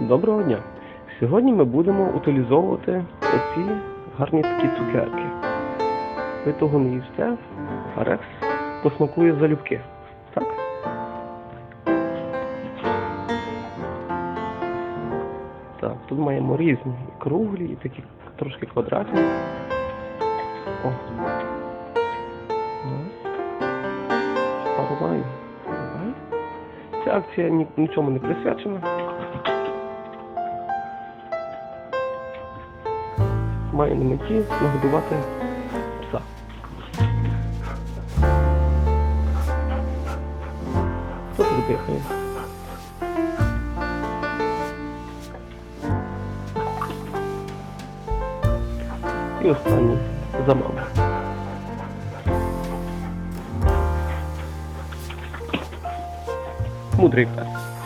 Доброго дня! Сьогодні ми будемо утилізовувати оці гарні такі цукерки. Ви того не їсте, а Рекс посмакує залюбки. Так? Так, тут маємо різні і круглі, і такі трошки квадратні. О. Ось. Пару маю. Ця акція нічому не присвячена. Має на меті нагодувати пса. Хто тут дихає? І останній за маму. Мудрий пес.